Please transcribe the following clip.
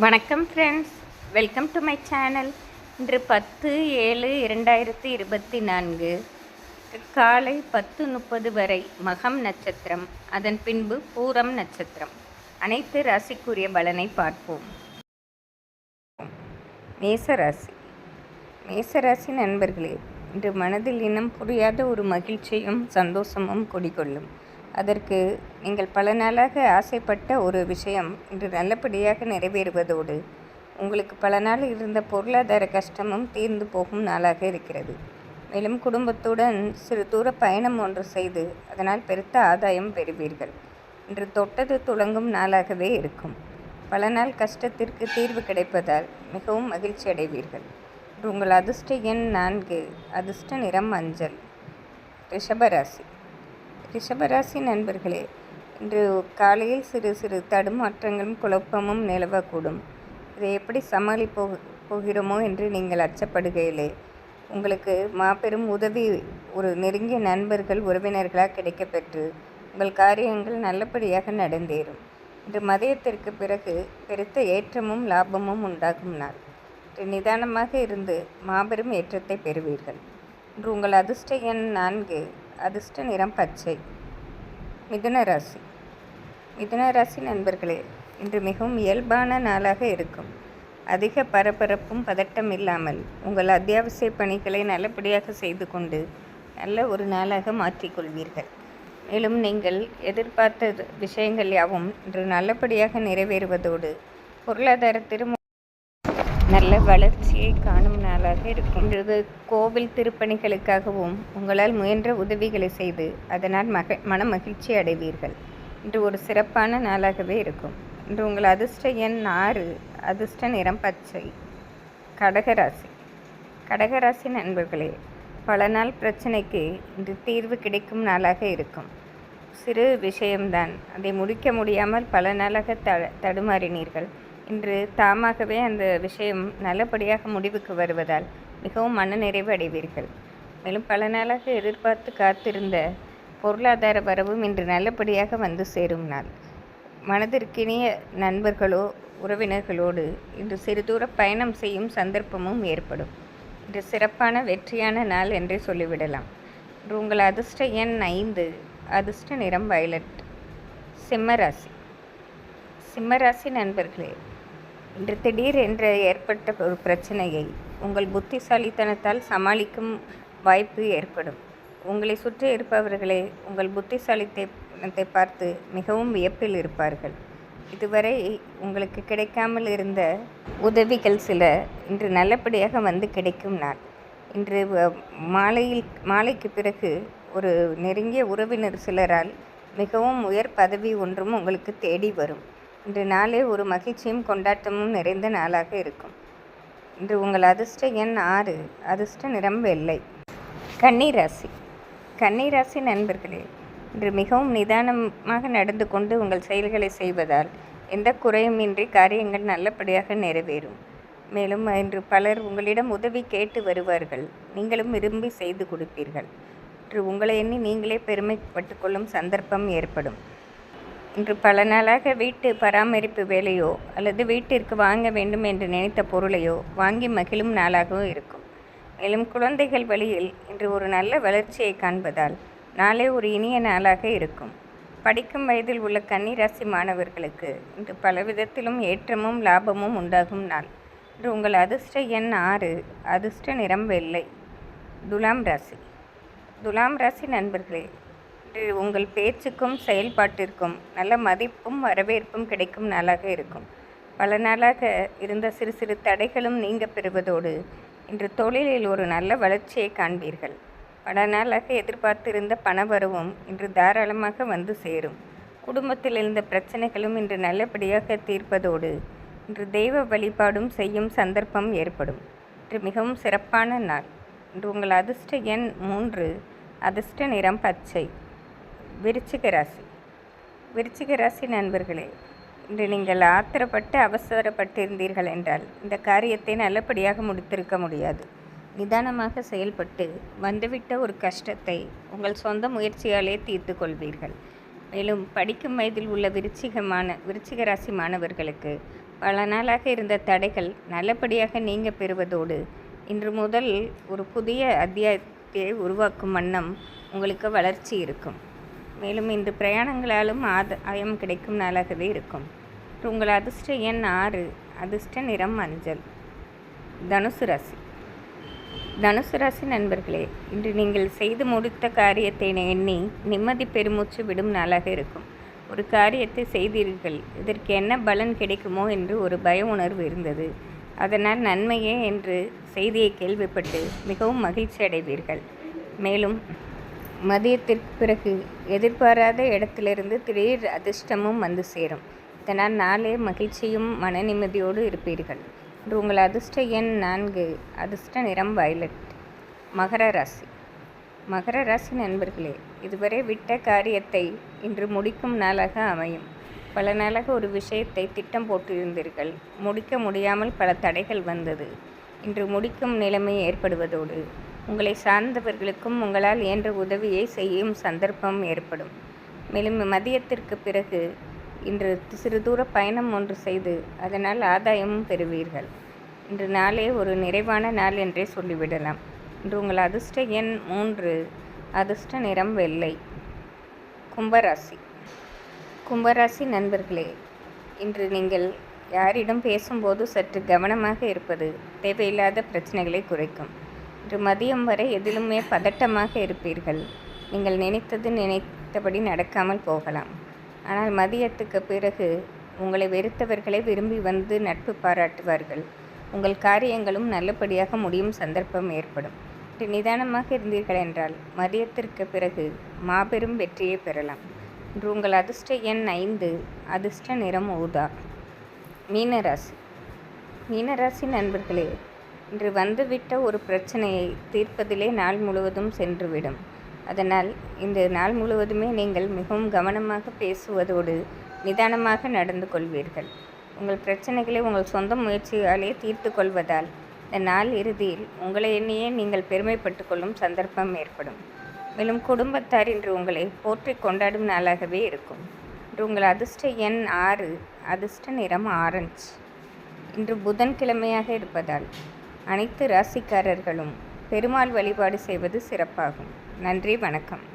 வணக்கம் friends welcome to my channel இன்று பத்து ஏழு இரண்டாயிரத்தி இருபத்தி நான்கு. காலை பத்து முப்பது வரை மகம் நட்சத்திரம் அதன் பின்பு பூரம் நட்சத்திரம். அனைத்து ராசிக்குரிய பலனை பார்ப்போம். மேசராசி. மேசராசி நண்பர்களே இன்று மனதில் இன்னும் புரியாத ஒரு மகிழ்ச்சியும் சந்தோஷமும் குடிகொள்ளும். அதற்கு நீங்கள் பல நாளாக ஆசைப்பட்ட ஒரு விஷயம் இன்று நல்லபடியாக நிறைவேறுவதோடு உங்களுக்கு பல நாள் இருந்த பொருளாதார கஷ்டமும் தீர்ந்து போகும் நாளாக இருக்கிறது. மேலும் குடும்பத்துடன் சிறு தூர பயணம் ஒன்று செய்து அதனால் பெருத்த ஆதாயம் பெறுவீர்கள். இன்று தொட்டது துளங்கும் நாளாகவே இருக்கும். பல நாள் கஷ்டத்திற்கு தீர்வு கிடைப்பதால் மிகவும் மகிழ்ச்சி அடைவீர்கள். இன்று உங்கள் அதிர்ஷ்ட எண் நான்கு அதிர்ஷ்ட நிறம் மஞ்சள் ரிஷபராசி ரிஷபராசி நண்பர்களே இன்று காலையில் சிறு சிறு தடுமாற்றங்களும் குழப்பமும் நிலவக்கூடும். இதை எப்படி சமாளிப்போ போகிறோமோ என்று நீங்கள் அச்சப்படுகையிலே. உங்களுக்கு மாபெரும் உதவி ஒரு நெருங்கிய நண்பர்கள் உறவினர்களாக கிடைக்கப்பெற்று உங்கள் காரியங்கள் நல்லபடியாக நடந்தேறும். இன்று மதியத்திற்கு பிறகு பெருத்த ஏற்றமும் லாபமும் உண்டாகும் நாள். இன்று நிதானமாக இருந்து மாபெரும் ஏற்றத்தை பெறுவீர்கள். இன்று உங்கள் அதிர்ஷ்ட எண் நான்கு அதிர்ஷ்ட நிறம் பச்சை. மிதுன ராசி. மிதுன ராசி நண்பர்களே இன்று மிகவும் இயல்பான நாளாக இருக்கும். அதிக பரபரப்பும் பதட்டம் இல்லாமல் உங்கள் அத்தியாவசிய பணிகளை நல்லபடியாக செய்து கொண்டு நல்ல ஒரு நாளாக மாற்றிக்கொள்வீர்கள் மேலும் நீங்கள் எதிர்பார்த்த விஷயங்கள் யாவும் இன்று நல்லபடியாக நிறைவேறுவதோடு பொருளாதாரத்திலும் நல்ல வளர்ச்சியை காணும் நாளாக இருக்கின்றது கோவில் திருப்பணிகளுக்காகவும் உங்களால் முயன்ற உதவிகளை செய்து அதனால் மக மன மகிழ்ச்சி அடைவீர்கள். இன்று ஒரு சிறப்பான நாளாகவே இருக்கும். இன்று உங்கள் அதிர்ஷ்ட எண் ஆறு அதிர்ஷ்ட நிறம் பச்சை. கடகராசி. கடகராசி நண்பர்களே பல நாள் பிரச்சனைக்கு இன்று தீர்வு கிடைக்கும் நாளாக இருக்கும். சிறு விஷயம்தான். அதை முடிக்க முடியாமல் பல நாளாக த தடுமாறினீர்கள். இன்று தாமாகவே அந்த விஷயம் நல்லபடியாக முடிவுக்கு வருவதால் மிகவும் மனநிறைவு அடைவீர்கள். மேலும் பல நாளாக எதிர்பார்த்து காத்திருந்த பொருளாதார வரவும் இன்று நல்லபடியாக வந்து சேரும் நாள். மனதிற்கினிய நண்பர்களோ உறவினர்களோடு இன்று சிறு தூர பயணம் செய்யும் சந்தர்ப்பமும் ஏற்படும். இன்று சிறப்பான வெற்றியான நாள் என்றே சொல்லிவிடலாம். இன்று உங்கள் அதிர்ஷ்ட எண் ஐந்து அதிர்ஷ்ட நிறம் வயலட். சிம்மராசி சிம்மராசி நண்பர்களே இன்று திடீர் என்று ஏற்பட்ட ஒரு பிரச்சனையை உங்கள் புத்திசாலித்தனத்தால் சமாளிக்கும் வாய்ப்பு ஏற்படும். உங்களை சுற்றி இருப்பவர்களே உங்கள் புத்திசாலித்தனத்தை பார்த்து மிகவும் வியப்பில் இருப்பார்கள். இதுவரை உங்களுக்கு கிடைக்காமல் இருந்த உதவிகள் சில இன்று நல்லபடியாக வந்து கிடைக்கும் நாள். இன்று மாலையில் மாலைக்கு பிறகு ஒரு நெருங்கிய உறவினர் சிலரால் மிகவும் உயர் பதவி ஒன்றும் உங்களுக்கு தேடி வரும். இன்று நாளே ஒரு மகிழ்ச்சியும் கொண்டாட்டமும் நிறைந்த நாளாக இருக்கும். இன்று உங்கள் அதிர்ஷ்ட எண் ஆறு அதிர்ஷ்ட நிறம் வெள்ளை. கன்னிராசி. கன்னிராசி நண்பர்களே இன்று மிகவும் நிதானமாக நடந்து கொண்டு உங்கள் செயல்களை செய்வதால் எந்த குறையுமின்றி காரியங்கள் நல்லபடியாக நிறைவேறும். மேலும் இன்று பலர் உங்களிடம் உதவி கேட்டு வருவார்கள். நீங்களும் விரும்பி செய்து கொடுப்பீர்கள். இன்று உங்களை எண்ணி நீங்களே பெருமைப்பட்டு கொள்ளும் சந்தர்ப்பம் ஏற்படும். இன்று பல நாளாக வீட்டு பராமரிப்பு வேலையோ அல்லது வீட்டிற்கு வாங்க வேண்டும் என்று நினைத்த பொருளையோ வாங்கி மகிழும் நாளாகவும் இருக்கும். மேலும் குழந்தைகள் வழியில் இன்று ஒரு நல்ல வளர்ச்சியை காண்பதால் நாளே ஒரு இனிய நாளாக இருக்கும். படிக்கும் வயதில் உள்ள கன்னிராசி மாணவர்களுக்கு இன்று பல விதத்திலும் ஏற்றமும் லாபமும் உண்டாகும் நாள். இன்று உங்கள் அதிர்ஷ்ட எண் ஆறு அதிர்ஷ்ட நிறம் வெள்ளை. துலாம் ராசி. துலாம் ராசி நண்பர்களே உங்கள் பேச்சுக்கும் செயல்பாட்டிற்கும் நல்ல மதிப்பும் வரவேற்பும் கிடைக்கும் நாளாக இருக்கும். பல நாளாக இருந்த சிறு சிறு தடைகளும் நீங்க பெறுவதோடு இன்று தொழிலில் ஒரு நல்ல வளர்ச்சியை காண்பீர்கள். பல நாளாக எதிர்பார்த்திருந்த பணவரவும் இன்று தாராளமாக வந்து சேரும். குடும்பத்தில் இருந்த பிரச்சனைகளும் இன்று நல்லபடியாக தீர்ப்பதோடு இன்று தெய்வ வழிபாடும் செய்யும் சந்தர்ப்பம் ஏற்படும். இன்று மிகவும் சிறப்பான நாள். இன்று உங்கள் அதிர்ஷ்ட எண் மூன்று அதிர்ஷ்ட நிறம் பச்சை. விருச்சிக ராசி. விருச்சிக ராசி நண்பர்களே இன்று நீங்கள் ஆத்திரப்பட்டு அவசரப்பட்டிருந்தீர்கள் என்றால் இந்த காரியத்தை நல்லபடியாக முடித்திருக்க முடியாது. நிதானமாக செயல்பட்டு வந்துவிட்ட ஒரு கஷ்டத்தை உங்கள் சொந்த முயற்சியாலே தீர்த்து கொள்வீர்கள். மேலும் படிக்கும் வயதில் உள்ள விருச்சிகமான விருச்சிக ராசி மாணவர்களுக்கு பல நாளாக இருந்த தடைகள் நல்லபடியாக நீங்க பெறுவதோடு இன்று முதல் ஒரு புதிய அத்தியாயத்தை உருவாக்கும் வண்ணம் உங்களுக்கு வளர்ச்சி இருக்கும். மேலும் இந்த பிரயாணங்களாலும் ஆத ஆயம் கிடைக்கும் நாளாகவே இருக்கும். உங்கள் அதிர்ஷ்ட எண் ஆறு அதிர்ஷ்ட நிறம் மஞ்சள். தனுசு ராசி. தனுசு ராசி நண்பர்களே இன்று நீங்கள் செய்து முடித்த காரியத்தை எண்ணி நிம்மதி பெருமூச்சு விடும் நாளாக இருக்கும். ஒரு காரியத்தை செய்தீர்கள் இதற்கு என்ன பலன் கிடைக்குமோ என்று ஒரு பய உணர்வு இருந்தது. அதனால் நன்மையே என்று செய்தியை கேள்விப்பட்டு மிகவும் மகிழ்ச்சி அடைவீர்கள். மேலும் மதியத்திற்கு பிறகு எதிர்பாராத இடத்திலிருந்து திடீர் அதிர்ஷ்டமும் வந்து சேரும். இதனால் நாளே மகிழ்ச்சியும் மன நிம்மதியோடு இருப்பீர்கள். இன்று உங்கள் அதிர்ஷ்ட எண் நான்கு. அதிர்ஷ்ட நிறம் வயலட். மகர ராசி. மகர ராசி நண்பர்களே இதுவரை விட்ட காரியத்தை இன்று முடிக்கும் நாளாக அமையும். பல நாளாக ஒரு விஷயத்தை திட்டம் போட்டிருந்தீர்கள். முடிக்க முடியாமல் பல தடைகள் வந்தது. இன்று முடிக்கும் நிலைமை ஏற்படுவதோடு உங்களை சார்ந்தவர்களுக்கும் உங்களால் இயன்ற உதவியை செய்யும் சந்தர்ப்பம் ஏற்படும். மேலும் மதியத்திற்கு பிறகு இன்று சிறு தூர பயணம் ஒன்று செய்து அதனால் ஆதாயமும் பெறுவீர்கள். இன்று நாளே ஒரு நிறைவான நாள் என்றே சொல்லிவிடலாம். இன்று உங்கள் அதிர்ஷ்ட எண் மூன்று அதிர்ஷ்ட நிறம் வெள்ளை. கும்பராசி. கும்பராசி நண்பர்களே இன்று நீங்கள் யாரிடம் பேசும்போது சற்று கவனமாக இருப்பது தேவையில்லாத பிரச்சனைகளை குறைக்கும். இன்று மதியம் வரை எதிலுமே பதட்டமாக இருப்பீர்கள். நீங்கள் நினைத்தது நினைத்தபடி நடக்காமல் போகலாம். ஆனால் மதியத்துக்கு பிறகு உங்களை வெறுத்தவர்களை விரும்பி வந்து நட்பு பாராட்டுவார்கள். உங்கள் காரியங்களும் நல்லபடியாக முடியும் சந்தர்ப்பம் ஏற்படும். நிதானமாக இருந்தீர்கள் என்றால் மதியத்திற்கு பிறகு மாபெரும் வெற்றியை பெறலாம். இன்று உங்கள் அதிர்ஷ்ட எண் ஐந்து அதிர்ஷ்ட நிறம் ஊதா. மீனராசி. மீனராசி நண்பர்களே இன்று வந்துவிட்ட ஒரு பிரச்சனையை தீர்ப்பதிலே நாள் முழுவதும் சென்றுவிடும். அதனால் இந்த நாள் முழுவதுமே நீங்கள் மிகவும் கவனமாக பேசுவதோடு நிதானமாக நடந்து கொள்வீர்கள். உங்கள் பிரச்சனைகளை உங்கள் சொந்த முயற்சியாலே தீர்த்து கொள்வதால் இந்த நாள் இறுதியில் உங்களை எண்ணியே நீங்கள் பெருமைப்பட்டு கொள்ளும் சந்தர்ப்பம் ஏற்படும். மேலும் குடும்பத்தார் இன்று உங்களை போற்றி கொண்டாடும் நாளாகவே இருக்கும். இன்று உங்கள் அதிர்ஷ்ட எண் ஆறு அதிர்ஷ்ட நிறம் ஆரஞ்சு. இன்று புதன்கிழமையாக இருப்பதால் அனைத்து ராசிக்காரர்களும் பெருமாள் வழிபாடு செய்வது சிறப்பாகும். நன்றி வணக்கம்.